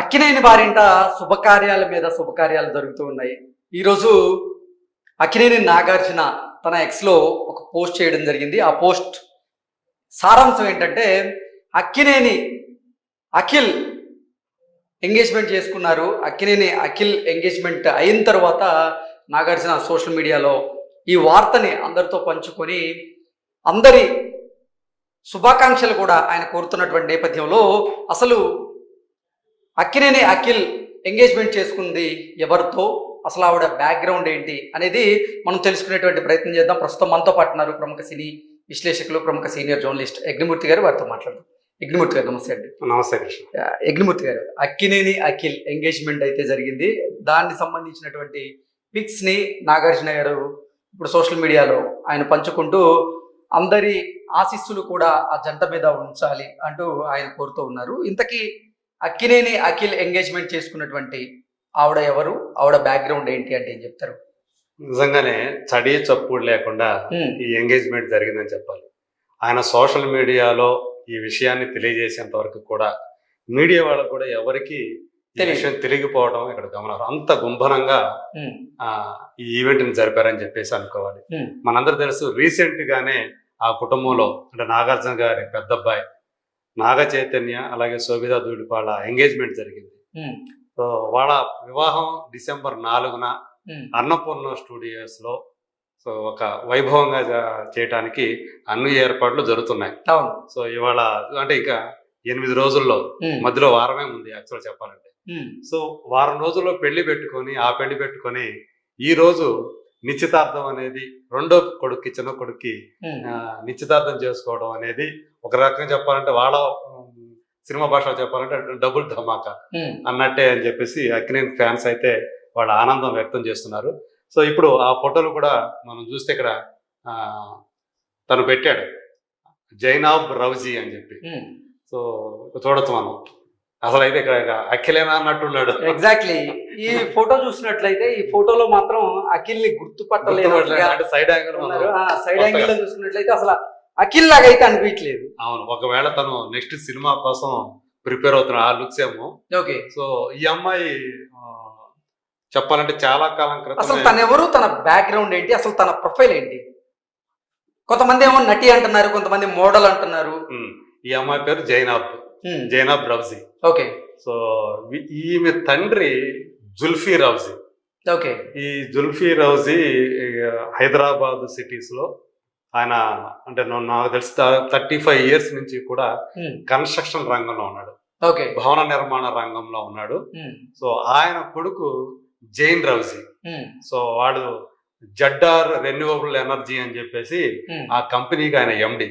అక్కినేని వారింట శుభకార్యాల మీద శుభకార్యాలు జరుగుతూ ఉన్నాయి. ఈరోజు అక్కినేని నాగార్జున తన ఎక్స్లో ఒక పోస్ట్ చేయడం జరిగింది. ఆ పోస్ట్ సారాంశం ఏంటంటే అక్కినేని అఖిల్ ఎంగేజ్మెంట్ చేసుకున్నారు. అక్కినేని అఖిల్ ఎంగేజ్మెంట్ అయిన తర్వాత నాగార్జున సోషల్ మీడియాలో ఈ వార్తని అందరితో పంచుకొని అందరి శుభాకాంక్షలు కూడా ఆయన కోరుతున్నటువంటి నేపథ్యంలో అసలు అక్కినేని అఖిల్ ఎంగేజ్మెంట్ చేసుకుంది ఎవరితో? అసలు ఆవిడ బ్యాక్గ్రౌండ్ ఏంటి అనేది మనం తెలుసుకునేటువంటి ప్రయత్నం చేద్దాం. ప్రస్తుతం మనతో పాటు ఉన్నారు ప్రముఖ సినీ విశ్లేషకులు ప్రముఖ సీనియర్ జర్నలిస్ట్ యజ్ఞమూర్తి గారు. వారితో మాట్లాడదాం. యజ్ఞమూర్తి గారు నమస్తే అండి. నమస్తే కృష్ణ. యజ్ఞమూర్తి గారు అక్కినేని అఖిల్ ఎంగేజ్మెంట్ అయితే జరిగింది. దానికి సంబంధించినటువంటి పిక్స్ని నాగార్జున గారు ఇప్పుడు సోషల్ మీడియాలో ఆయన పంచుకుంటూ అందరి ఆశీస్సులు కూడా ఆ జంట మీద ఉంచాలి అంటూ ఆయన కోరుతూ ఉన్నారు. ఇంతకీ అక్కినేని అఖిల్ ఎంగేజ్మెంట్ చేసుకున్నటువంటి ఆవిడ ఎవరు? ఆవిడ బ్యాక్గ్రౌండ్ ఏంటి అంటే ఏం చెప్తారు? నిజంగానే చడి చప్పుడు లేకుండా ఈ ఎంగేజ్మెంట్ జరిగిందని చెప్పాలి. ఆయన సోషల్ మీడియాలో ఈ విషయాన్ని తెలియజేసేంత వరకు కూడా మీడియా వాళ్ళకు కూడా ఎవరికి. విషయం తెలియకపోవడం ఇక్కడ గమనం అంత గుంభనంగా ఈ ఈవెంట్ని జరిపారని చెప్పేసి అనుకోవాలి. మనందరూ తెలుసు రీసెంట్ గానే ఆ కుటుంబంలో అంటే నాగార్జున గారి పెద్ద అబ్బాయి నాగ చైతన్య అలాగే శోభితా దూడిపాళ్ళ ఎంగేజ్మెంట్ జరిగింది. సో వాళ్ళ వివాహం డిసెంబర్ నాలుగున అన్నపూర్ణ స్టూడియోస్లో సో ఒక వైభవంగా చేయటానికి అన్ని ఏర్పాట్లు జరుగుతున్నాయి. సో ఇవాళ అంటే ఇంకా ఎనిమిది రోజుల్లో మధ్యలో వారమే ఉంది యాక్చువల్ చెప్పాలంటే. సో వారం రోజుల్లో పెళ్ళి పెట్టుకొని ఆ పెళ్ళి పెట్టుకొని ఈ రోజు నిశ్చితార్థం అనేది రెండో కొడుక్కి చిన్న కొడుక్కి నిశ్చితార్థం చేసుకోవడం అనేది ఒక రకంగా చెప్పాలంటే వాళ్ళ సినిమా భాషలో చెప్పాలంటే డబుల్ ధమాకా అన్నట్టే అని చెప్పేసి అక్కినేని ఫ్యాన్స్ అయితే వాళ్ళ ఆనందం వ్యక్తం చేస్తున్నారు. సో ఇప్పుడు ఆ ఫోటోలు కూడా మనం చూస్తే ఇక్కడ ఆ, తను పెట్టాడు. జైనాబ్ రౌజీ అని చెప్పి. సో చూడొచ్చు మనం. అసలు అయితే ఇక్కడ ఇక అఖిలేనా అన్నట్టున్నాడు. ఎగ్జాక్ట్లీ ఈ ఫోటో చూసినట్లయితే ఈ ఫోటోలో మాత్రం అఖిల్ని గుర్తుపట్టలేదు. సైడ్ యాంగిల్ సైడ్ యాంగిల్లో చూసుకున్నట్లయితే అసలు అఖిల్ లాగా అయితే అనిపించలేదు. అవును ఒకవేళ తను నెక్స్ట్ సినిమా కోసం ప్రిపేర్ అవుతున్నాడు ఆ లుక్స్ ఏమో. ఓకే. సో ఈ అమ్మాయి చెప్పాలంటే చాలా కాలం అసలు క్రితం తన ఎవరు తన బ్యాక్గ్రౌండ్ ఏంటి అసలు తన ప్రొఫైల్ ఏంటి? కొంతమంది ఏమో నటి అంటున్నారు కొంతమంది మోడల్ అంటున్నారు. ఈ అమ్మాయి పేరు జైనాబ్ జైనాబ్ రౌజీ. ఓకే. సో ఈమె తండ్రి జుల్ఫీ రౌజీ. ఓకే. ఈ జుల్ఫీ రౌజీ హైదరాబాద్ సిటీస్లో ఆయన అంటే నాకు తెలిసి థర్టీ ఫైవ్ ఇయర్స్ నుంచి కూడా కన్స్ట్రక్షన్ రంగంలో ఉన్నాడు. ఓకే. భవన నిర్మాణ రంగంలో ఉన్నాడు. ఉమ్, సో ఆయన కొడుకు జైన్ రౌజీ. ఉమ్, సో వాడు జడ్డార్ రెన్యూవబుల్ ఎనర్జీ అని చెప్పేసి ఆ కంపెనీకి ఆయన ఎండి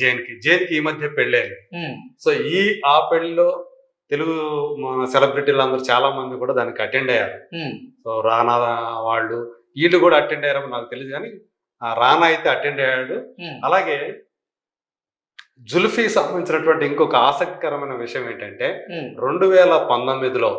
జైన్కి జైన్కి ఈ మధ్య పెళ్ళైంది. సో ఈ ఆ పెళ్ళిలో తెలుగు మన సెలబ్రిటీలు అందరూ చాలా మంది కూడా దానికి అటెండ్ అయ్యారు. సో రానా వాళ్ళు వీళ్ళు కూడా అటెండ్ అయ్యారో నాకు తెలియదు కానీ రానా అయితే అటెండ్ అయ్యాడు. అలాగే జుల్ఫీ సంబంధించినటువంటి ఇంకొక ఆసక్తికరమైన విషయం ఏంటంటే రెండు వేల పంతొమ్మిదిలో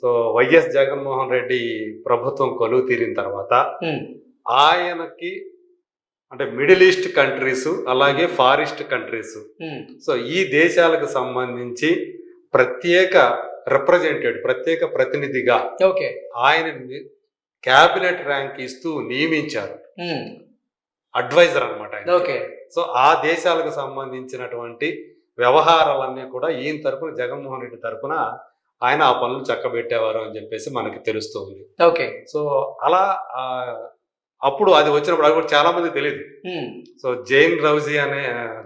సో వైఎస్ జగన్మోహన్ రెడ్డి ప్రభుత్వం కొలువు తీరిన తర్వాత ఆయనకి అంటే మిడిల్ ఈస్ట్ కంట్రీస్ అలాగే ఫారెస్ట్ కంట్రీస్ సో ఈ దేశాలకు సంబంధించి ప్రత్యేక రిప్రజెంటెడ్ ప్రత్యేక ప్రతినిధిగా ఓకే. ఆయన క్యాబినెట్ ర్యాంక్ ఇస్తూ నియమించారు. అడ్వైజర్ అనమాట ఓకే. సో ఆ దేశాలకు సంబంధించినటువంటి వ్యవహారాలన్నీ కూడా ఈయన తరపున జగన్మోహన్ రెడ్డి తరపున ఆయన ఆ పనులు చక్కబెట్టేవారు అని చెప్పేసి మనకి తెలుస్తుంది ఓకే. సో అలా అప్పుడు అది వచ్చినప్పుడు అది కూడా చాలా మంది తెలియదు సో జైన్ రౌజీ అనే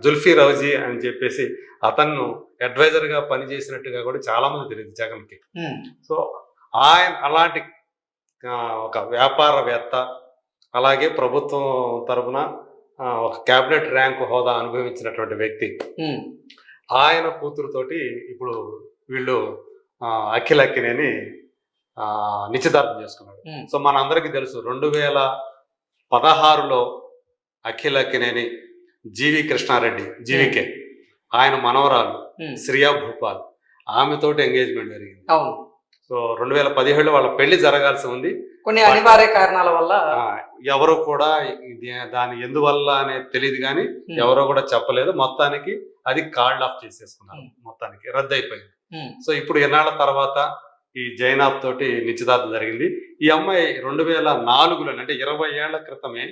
జుల్ఫీ రౌజీ అని చెప్పేసి అతను అడ్వైజర్గా పనిచేసినట్టుగా కూడా చాలా మంది తెలియదు జగన్కి సో ఆయన అలాంటి ఒక వ్యాపారవేత్త అలాగే ప్రభుత్వం తరపున ఆ, ఒక క్యాబినెట్ ర్యాంక్ హోదా అనుభవించినటువంటి వ్యక్తి. ఆయన కూతురుతోటి ఇప్పుడు వీళ్ళు అఖిల్ ఆ, నిశ్చితార్థం చేసుకున్నాడు. సో మన అందరికీ తెలుసు రెండు వేల పదహారులో అఖిల్ అక్కినేని జీవి కృష్ణారెడ్డి జీవికే. ఆయన మనవరాలు శ్రియా భూపాల్. ఆమెతోటి ఎంగేజ్మెంట్ జరిగింది. అవును. సో రెండు వేల పదిహేడులో వాళ్ళ పెళ్ళి జరగాల్సి ఉంది. కొన్ని అనివార్య కారణాల వల్ల ఎవరు కూడా దాని ఎందువల్ల అనేది తెలియదు కానీ ఎవరో కూడా చెప్పలేదు. మొత్తానికి అది కాల్డ్ ఆఫ్ చేసేసుకున్నారు. మొత్తానికి రద్దు అయిపోయింది సో ఇప్పుడు ఎన్నాళ్ళ తర్వాత ఈ జైనాబ్ తోటి నిశ్చితార్థం జరిగింది. ఈ అమ్మాయి రెండు వేల నాలుగులో అంటే ఇరవై ఏళ్ళ క్రితమే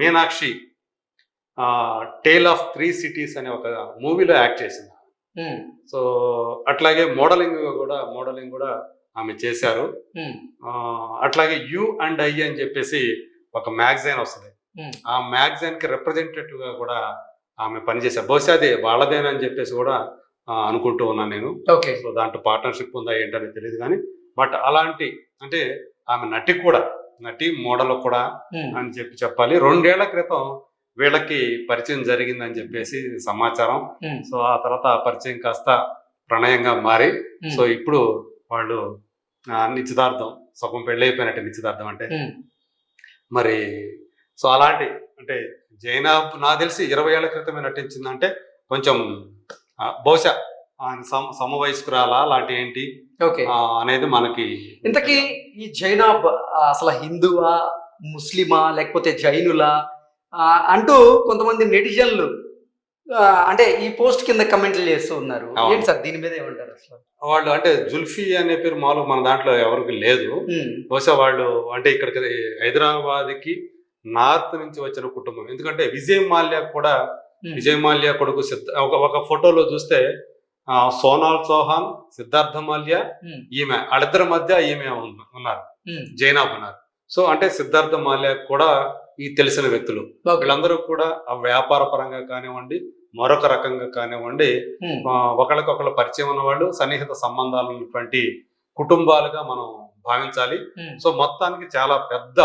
Meenakshi tale of three cities అనే ఒక మూవీలో యాక్ట్ చేసింది. సో అట్లాగే మోడలింగ్ కూడా మోడలింగ్ కూడా ఆమె చేశారు. అట్లాగే యు అండ్ ఐ అని చెప్పేసి ఒక మ్యాగజైన్ వస్తుంది. ఆ మ్యాగజైన్కి రిప్రజెంటేటివ్గా కూడా ఆమె పనిచేశారు. బహుశా అది వాళ్ళదేనని చెప్పేసి కూడా అనుకుంటూ ఉన్నాను నేను. సో దాంట్లో పార్ట్నర్షిప్ ఉందా ఏంటనేది తెలియదు కానీ బట్ అలాంటి అంటే ఆమె నటి కూడా నటి మోడల్ కూడా అని చెప్పి చెప్పాలి. రెండేళ్ళ క్రితం వీళ్ళకి పరిచయం జరిగిందని చెప్పేసి సమాచారం. సో ఆ తర్వాత ఆ పరిచయం కాస్త ప్రణయంగా మారి. సో ఇప్పుడు వాళ్ళు నిశ్చితార్థం. సగం పెళ్ళి అయిపోయినట్టు నిశ్చితార్థం అంటే. మరి సో అలాంటి అంటే జైనాబ్ నాకు తెలిసి ఇరవై ఏళ్ళ క్రితమే నటించిందంటే కొంచెం బహుశా ఆయన సమ సమవయస్కురాలా లాంటి ఏంటి? అనేది మనకి ఇంతకీ ఈ జైనాబ్ ఆ, అసలు హిందువా ముస్లిమా లేకపోతే జైనులా అంటూ కొంతమంది నెటిజన్లు అంటే ఈ పోస్ట్ కింద కమెంట్లు చేస్తూ ఉన్నారు. ఏంటి సార్ దీని మీద ఏమంటారు అసలు? వాళ్ళు అంటే జుల్ఫీ అనే పేరు మామూలుగా మన దాంట్లో ఎవరికి లేదు. బహుశా వాళ్ళు అంటే ఇక్కడికి హైదరాబాద్కి నార్త్ నుంచి వచ్చిన కుటుంబం. ఎందుకంటే విజయ్ మాల్యా కూడా విజయ్ మాల్యా కొడుకు సిద్ధ ఒక ఒక ఫోటోలో చూస్తే సోనాల్ చౌహాన్ సిద్ధార్థ మాల్యా ఈమె వాళ్ళిద్దరి మధ్య ఈమె ఉన్న- ఉన్నారు జైనాబ్ ఉన్నారు. సో అంటే సిద్ధార్థ మాల్యా కూడా ఈ తెలిసిన వ్యక్తులు. వీళ్ళందరూ కూడా ఆ వ్యాపార పరంగా కానివ్వండి మరొక రకంగా కానివ్వండి ఒకళ్ళకొకళ్ళు పరిచయం ఉన్నవాళ్ళు సన్నిహిత సంబంధాలు ఉన్నటువంటి కుటుంబాలుగా మనం భావించాలి. సో మొత్తానికి చాలా పెద్ద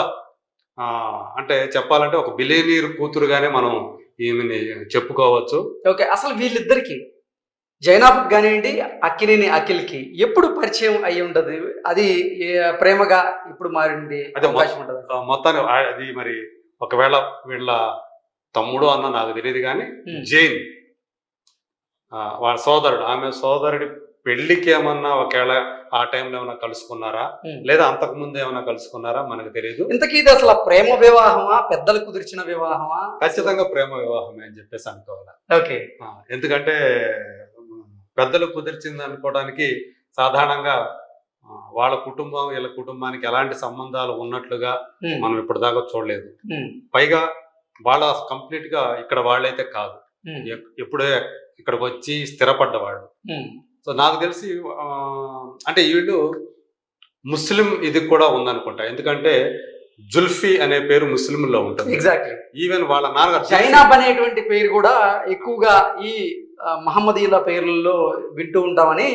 అంటే చెప్పాలంటే ఒక బిలేనీర్ కూతురుగానే మనం ఈమెని చెప్పుకోవచ్చు. ఓకే అసలు వీళ్ళిద్దరికి జైనాబ్ కానివ్వండి అక్కినేని అఖిల్కి ఎప్పుడు పరిచయం అయి ఉండదు? అది ప్రేమగా ఇప్పుడు మారింది అదే అవకాశం మొత్తానికి ఆ- అది మరి ఒకవేళ వీళ్ళ తమ్ముడు అన్న నాకు తెలియదు కానీ. జైన్ వాళ్ళ సోదరుడు ఆమె సోదరుడి పెళ్ళికి ఏమన్నా ఒకవేళ ఆ టైంలో ఏమైనా కలుసుకున్నారా. లేదా అంతకు ముందు ఏమైనా కలుసుకున్నారా? మనకు తెలియదు ఇంతకీ ఇది అసలు ప్రేమ వివాహమా? పెద్దలు కుదిర్చిన వివాహమా? ఖచ్చితంగా ప్రేమ వివాహమే అని చెప్పేసి అనుకోవాలి? ఓకే. ఎందుకంటే పెద్దలు కుదిర్చింది అనుకోవడానికి సాధారణంగా వాళ్ళ కుటుంబం వీళ్ళ కుటుంబానికి ఎలాంటి సంబంధాలు ఉన్నట్లుగా మనం ఇప్పటిదాకా చూడలేదు. పైగా వాళ్ళ కంప్లీట్గా ఇక్కడ వాళ్ళైతే కాదు. ఎప్పుడే ఇక్కడికి వచ్చి స్థిరపడ్డ వాళ్ళు ఉమ్, సో నాకు తెలిసి ఆ, అంటే వీళ్ళు ముస్లిం ఇది కూడా ఉందనుకుంటా. ఎందుకంటే జుల్ఫీ అనే పేరు ముస్లింలో ఉంటుంది. ఎగ్జాక్ట్లీ ఈవెన్ వాళ్ళ నాన్నగారు జైనాబ్ అనేటువంటి పేరు కూడా ఎక్కువగా ఈ ఆ, మహమ్మదీయుల పేర్లలో వింటూ ఉంటామని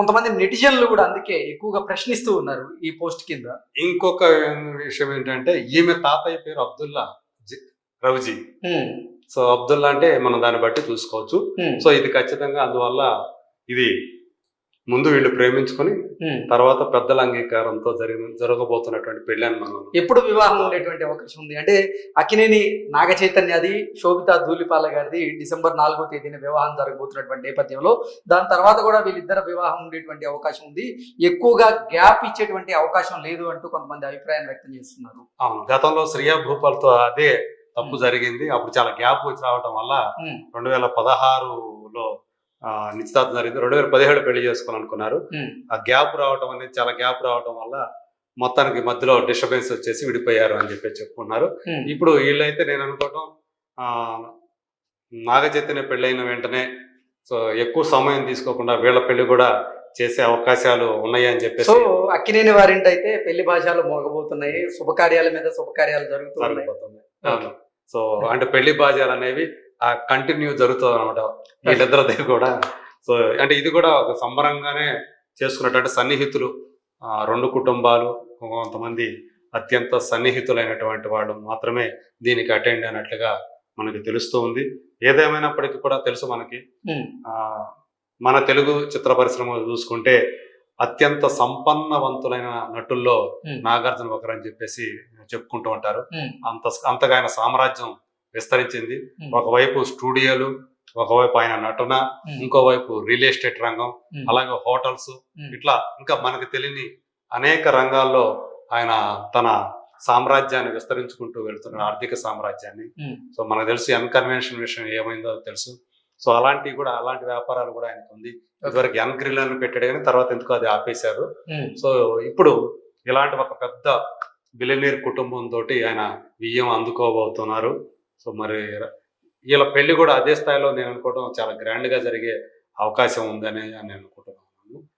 కొంతమంది నెటిజన్లు కూడా అందుకే ఎక్కువగా ప్రశ్నిస్తూ ఉన్నారు ఈ పోస్ట్ కింద. ఇంకొక విషయం ఏంటంటే ఈమె తాతయ్య పేరు అబ్దుల్లా జి- రౌజీ ఉమ్, సో అబ్దుల్లా అంటే మనం దాన్ని బట్టి చూసుకోవచ్చు. సో ఇది ఖచ్చితంగా అందువల్ల ఇది ముందు వీళ్ళు ప్రేమించుకొని. తర్వాత పెద్దల అంగీకారంతో జరిగిన జరగబోతున్నటువంటి పెళ్ళి అని మనం ఎప్పుడు వివాహం ఉండేటువంటి అవకాశం ఉంది. అంటే అక్కినేని నాగ చైతన్యది శోభితా ధూళిపాల గారిది డిసెంబర్ నాలుగో తేదీన వివాహం జరగబోతున్నటువంటి నేపథ్యంలో. దాని తర్వాత కూడా వీళ్ళిద్దరు వివాహం ఉండేటువంటి అవకాశం ఉంది. ఎక్కువగా గ్యాప్ ఇచ్చేటువంటి అవకాశం లేదు అంటూ కొంతమంది అభిప్రాయం వ్యక్తం చేస్తున్నారు. అవును. గతంలో శ్రియా భూపాల్తో అదే తప్పు జరిగింది. అప్పుడు చాలా గ్యాప్ వచ్చి రావటం వల్ల రెండు వేల పదహారులో నిశ్చితార్థం జరిగింది. రెండు వేల పదిహేడు పెళ్ళి చేసుకోవాలనుకున్నారు. ఆ గ్యాప్ రావటం అనేది చాలా గ్యాప్ రావటం వల్ల మొత్తానికి మధ్యలో డిస్టర్బెన్స్ వచ్చేసి విడిపోయారు అని చెప్పి చెప్పుకున్నారు. ఇప్పుడు వీళ్ళైతే నేను అనుకోవటం ఆ, నాగ చైతన్య పెళ్ళైన వెంటనే సో ఎక్కువ సమయం తీసుకోకుండా వీళ్ళ పెళ్ళి కూడా చేసే అవకాశాలు ఉన్నాయి అని సో అక్కినేని వారింటి అయితే పెళ్ళి భాషలు మోగబోతున్నాయి. శుభకార్యాల మీద శుభకార్యాలు జరుగుతున్నాయి. సో అంటే పెళ్ళి బాజాలు అనేవి ఆ కంటిన్యూ జరుగుతుంది అనమాట వీళ్ళిద్దరిది కూడా. సో అంటే ఇది కూడా ఒక సంబరంగానే చేసుకున్నటువంటి సన్నిహితులు. రెండు కుటుంబాలు కొంతమంది అత్యంత సన్నిహితులైనటువంటి వాళ్ళు మాత్రమే దీనికి అటెండ్ అయినట్లుగా మనకి తెలుస్తూ ఉంది. ఏదేమైనప్పటికీ కూడా తెలుసు మనకి. మన తెలుగు చిత్ర పరిశ్రమ చూసుకుంటే అత్యంత సంపన్నవంతులైన నటుల్లో నాగార్జున ఒకరని చెప్పేసి చెప్పుకుంటూ ఉంటారు. అంత అంతగా ఆయన సామ్రాజ్యం విస్తరించింది. ఒకవైపు స్టూడియోలు ఒకవైపు ఆయన నటన ఇంకోవైపు రియల్ ఎస్టేట్ రంగం అలాగే హోటల్స్. ఇట్లా ఇంకా మనకు తెలియని అనేక రంగాల్లో ఆయన తన సామ్రాజ్యాన్ని విస్తరించుకుంటూ వెళ్తున్నాడు ఆర్థిక సామ్రాజ్యాన్ని. సో మనకు తెలుసు అన్కన్వెన్షన్ విషయం ఏమైందో తెలుసు. సో అలాంటివి కూడా అలాంటి వ్యాపారాలు కూడా ఆయనకు ఉంది. ఇదివరకు ఎన్ గ్రిల్ అని పెట్టాడు కానీ తర్వాత ఎందుకో అది ఆపేశారు. సో ఇప్పుడు ఇలాంటి ఒక పెద్ద బిలినీర్ కుటుంబంతో ఆయన విజయం అందుకోబోతున్నారు. సో మరి వీళ్ళ పెళ్ళి కూడా అదే స్థాయిలో నేను అనుకోవడం చాలా గ్రాండ్గా జరిగే అవకాశం ఉందని నేను అనుకుంటున్నాను.